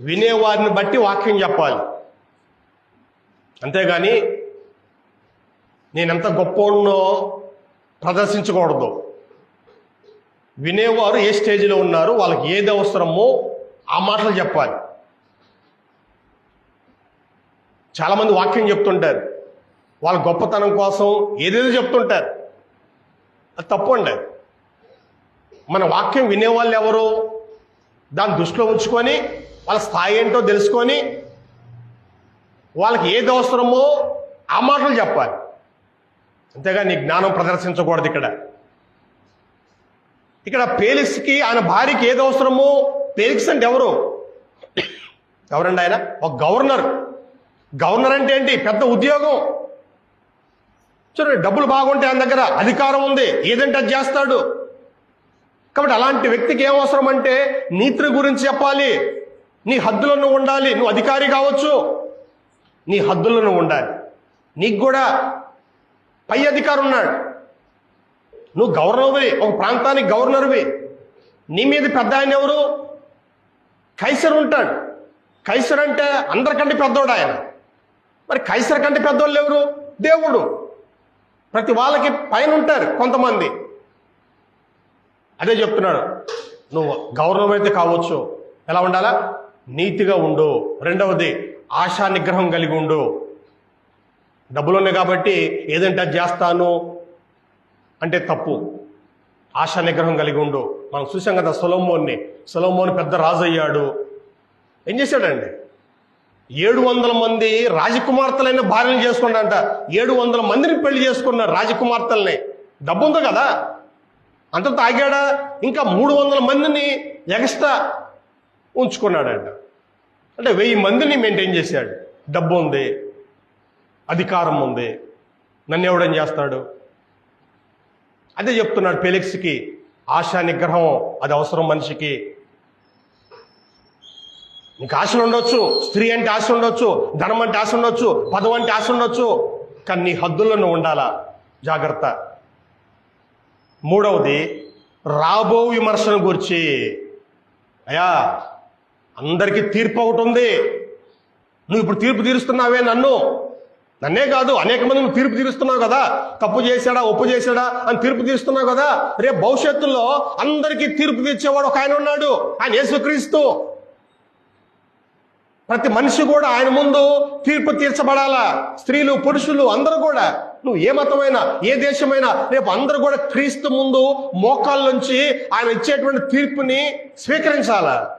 వినేవారిని బట్టి వాక్యం చెప్పాలి. అంతేగాని నేనెంత గొప్ప ప్రదర్శించకూడదు. వినేవారు ఏ స్టేజ్లో ఉన్నారు వాళ్ళకి ఏది అవసరమో ఆ మాటలు చెప్పాలి. చాలామంది వాక్యం చెప్తుంటారు. వాళ్ళ గొప్పతనం కోసం ఏదేదో చెప్తుంటారు. అది తప్పు అండి మన వాక్యం వినేవాళ్ళు ఎవరు? దాన్ని దృష్టిలో ఉంచుకొని వాళ్ళ స్థాయి ఏంటో తెలుసుకొని వాళ్ళకి ఏది అవసరమో ఆ మాటలు చెప్పాలి. అంతేగా నీ జ్ఞానం ప్రదర్శించకూడదు ఇక్కడ. ఇక్కడ పేలిక్స్కి ఆయన భార్యకి ఏది అవసరమో పేలిక్స్ అంటే ఎవరు? ఎవరండి ఆయన? ఒక గవర్నర్. గవర్నర్ అంటే ఏంటి? పెద్ద ఉద్యోగం. చూడండి డబ్బులు బాగుంటే ఆయన దగ్గర అధికారం ఉంది. ఏదంటే అది చేస్తాడు. కాబట్టి అలాంటి వ్యక్తికి ఏం అవసరం అంటే నీతిని గురించి చెప్పాలి. నీ హద్దులను నువ్వు ఉండాలి. నువ్వు అధికారి కావచ్చు. నీ హద్దులను ఉండాలి. నీకు కూడా పై అధికారం ఉన్నాడు. నువ్వు గవర్నర్వి ఒక ప్రాంతానికి గవర్నర్వి. నీ మీద పెద్ద ఆయన ఎవరు? కైసర్ ఉంటాడు. కైసర్ అంటే అందరికంటే పెద్దోడు ఆయన. మరి కైసర్ కంటే పెద్దోళ్ళు ఎవరు? దేవుడు. ప్రతి వాళ్ళకి పైన ఉంటారు కొంతమంది. అదే చెప్తున్నాడు. నువ్వు గౌరవం అయితే కావచ్చు. ఎలా ఉండాలా? నీతిగా ఉండు. రెండవది ఆశా నిగ్రహం కలిగి ఉండు. డబ్బులు ఉన్నాయి కాబట్టి ఏదంటే చేస్తాను అంటే తప్పు. ఆశా నిగ్రహం కలిగి ఉండు. మనం చూసాం కదా సొలమోన్ని. సొలమోన్ పెద్ద రాజు అయ్యాడు ఏం చేశాడండి? ఏడు వందల మంది రాజకుమార్తెలైన భార్యను చేసుకున్నాడంట. ఏడు వందల మందిని పెళ్ళి చేసుకున్నాడు రాజకుమార్తెల్ని. డబ్బు ఉంది కదా? అంత తాగాడా ఇంకా మూడు వందల మందిని ఎగస్ట్రా ఉంచుకున్నాడంట. అంటే వెయ్యి మందిని మెయింటైన్ చేశాడు. డబ్బు ఉంది అధికారం ఉంది. నన్ను ఎవడేం చేస్తాడు? అదే చెప్తున్నాడు ఫెలిక్స్కి ఆశా నిగ్రహం అది అవసరం మనిషికి. నీకు ఆశలు ఉండొచ్చు స్త్రీ అంటే ఆశ ఉండొచ్చు ధనం అంటే ఆశ ఉండొచ్చు పదం అంటే ఆశ ఉండొచ్చు కానీ నీ హద్దుల్లో నువ్వు ఉండాలా? జాగ్రత్త. మూడవది రాబో విమర్శను గురించి. అయ్యా అందరికీ తీర్పు ఒకటి ఉంది. నువ్వు ఇప్పుడు తీర్పు తీరుస్తున్నావే నన్ను. నన్నే కాదు అనేక మంది నువ్వు తీర్పు తీరుస్తున్నావు కదా. తప్పు చేశాడా ఒప్పు చేశాడా అని తీర్పు తీరుస్తున్నావు కదా. రేపు భవిష్యత్తులో అందరికీ తీర్పు తీర్చేవాడు ఒక ఆయన ఉన్నాడు ఆయన యేసుక్రీస్తు. ప్రతి మనిషి కూడా ఆయన ముందు తీర్పు తీర్చబడాలా? స్త్రీలు పురుషులు అందరూ కూడా. నువ్వు ఏ మతమైనా ఏ దేశమైనా రేపు అందరూ కూడా క్రీస్తు ముందు మోకాళ్ళ నుంచి ఆయన ఇచ్చేటువంటి తీర్పుని స్వీకరించాలా?